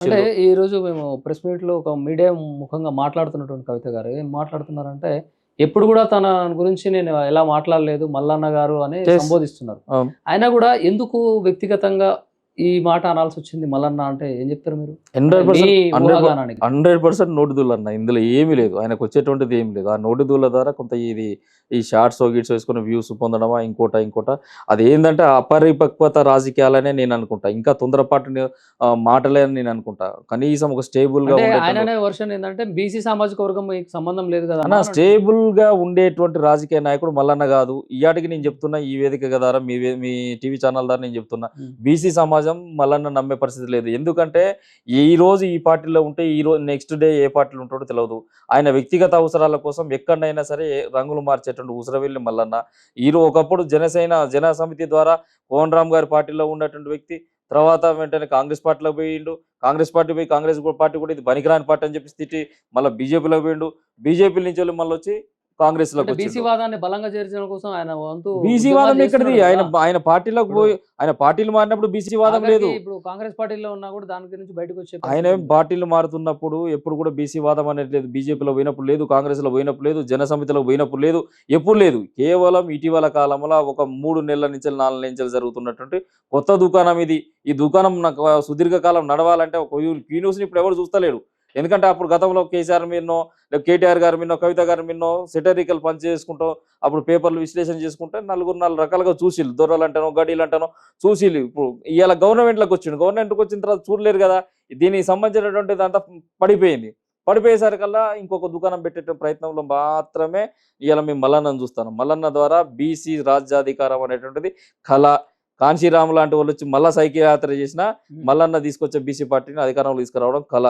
అంటే ఈ రోజు మేము ప్రెస్ మీట్లో ఒక మీడియా ముఖంగా మాట్లాడుతున్నటువంటి కవిత గారు ఏం మాట్లాడుతున్నారంటే ఎప్పుడు కూడా తన గురించి నేను ఎలా మాట్లాడలేదు మల్లన్న గారు అని. సంబోధిస్తున్నారు. అయినా కూడా ఎందుకు వ్యక్తిగతంగా ఈ మాట అనాల్సి వచ్చింది మల్లన్న అంటే ఏం చెప్తారు మీరు? హండ్రెడ్ పర్సెంట్ ఊహాగానానికి హండ్రెడ్ పర్సెంట్ నోటి దూల అన్న ఇందులో ఏమీ లేదు. ఆయనకు వచ్చేటువంటిది ఏం లేదు. ఆ నోటి దూల ద్వారా కొంత ఇది ఈ షార్ట్స్ గిట్స్ వేసుకుని వ్యూస్ పొందడమా ఇంకోట ఇంకోట. అది ఏంటంటే అపరిపక్వత రాజకీయాలనే నేను అనుకుంటా. ఇంకా తొందరపాటు మాటలే అని నేను అనుకుంటా. కనీసం ఒక స్టేబుల్గా ఆయననే వర్షన్ ఏంటంటే బీసీ సామాజిక వర్గం సంబంధం లేదు కదా. స్టేబుల్గా ఉండేటువంటి రాజకీయ నాయకుడు మల్లన్న కాదు. ఇయాటికి నేను చెప్తున్నా ఈ వేదిక ద్వారా మీ టీవీ ఛానల్ ద్వారా నేను చెప్తున్నా. బీసీ సమాజం మల్లన్న నమ్మే పరిస్థితి లేదు. ఎందుకంటే ఈ రోజు ఈ పార్టీలో ఉంటే ఈ రోజు నెక్స్ట్ డే ఏ పార్టీలో ఉంటాడో తెలియదు ఆయన వ్యక్తిగత అవసరాల కోసం ఎక్కడైనా సరే రంగులు మార్చేటువంటి ఉసిరవెల్లి మల్లన్న. ఈ ఒకప్పుడు జనసేన జన సమితి ద్వారా కోన్ రామ్ గారి పార్టీలో ఉన్నటువంటి వ్యక్తి తర్వాత వెంటనే కాంగ్రెస్ పార్టీలో పోయిండు. కాంగ్రెస్ పార్టీ పోయి కాంగ్రెస్ పార్టీ కూడా ఇది బనికిరాని పార్టీ అని చెప్పి తిట్టి మళ్ళీ బీజేపీలో పోయిండు. బీజేపీ నుంచి వెళ్ళి మళ్ళీ వచ్చి కాంగ్రెస్లోకి అంటే బీసీ వచ్చిండు. వాదాన్ని బలంగా చేర్చడం కోసం ఆయన వంతు చేస్తున్నాడు ఆయన. ఆయన పార్టీలోకి పోయి ఆయన పార్టీలు మారినప్పుడు బీసీ వాదం ఆఖరికి లేదు ఇప్పుడు కాంగ్రెస్ పార్టీలో ఉన్నా కూడా దాని గురించి బయటకు వచ్చే ఆయన. పార్టీలు మారుతున్నప్పుడు ఎప్పుడు కూడా బీసీ వాదం అనేది లేదు బీజేపీలో పోయినప్పుడు లేదు కాంగ్రెస్లో పోయినప్పుడు లేదు జన సమితిలో పోయినప్పుడు లేదు ఎప్పుడు లేదు కేవలం ఇటీవల కాలంలో ఒక మూడు నెలల నుంచి నాలుగు నుంచి జరుగుతున్నటువంటి కొత్త దుకాణం ఇది ఈ దుకాణం నాకు సుదీర్ఘకాలం నడవాలంటే ఒక న్యూస్ని ఇప్పుడు ఎవరు చూస్తలేడు ఎందుకంటే అప్పుడు గతంలో కేసీఆర్ మీదనో కేటీఆర్ గారి మీదనో కవిత గారి మీదనో సెటరికల్ పని చేసుకుంటూ అప్పుడు పేపర్లు విశ్లేషణ చేసుకుంటే నలుగురు నాలుగు రకాలుగా చూసిళ్ళు. దొరలు అంటానో గడీలు అంటానో చూసిళ్ళు. ఇప్పుడు ఇవాళ గవర్నమెంట్లోకి వచ్చిండు. గవర్నమెంట్కి వచ్చిన తర్వాత చూడలేరు కదా. దీనికి సంబంధించినటువంటిది అంతా పడిపోయింది. పడిపోయేసరికల్లా ఇంకొక దుకాణం పెట్టే ప్రయత్నంలో మాత్రమే ఇవాళ మేము మల్లన్నను చూస్తాను మల్లన్న ద్వారా బీసీ రాజ్యాధికారం అనేటువంటిది కళ. కాంశీరాము లాంటి వాళ్ళు వచ్చి మళ్ళా సైకిల్ యాత్ర చేసిన. మల్లన్న తీసుకొచ్చే బీసీ పార్టీని అధికారంలో తీసుకురావడం కళ.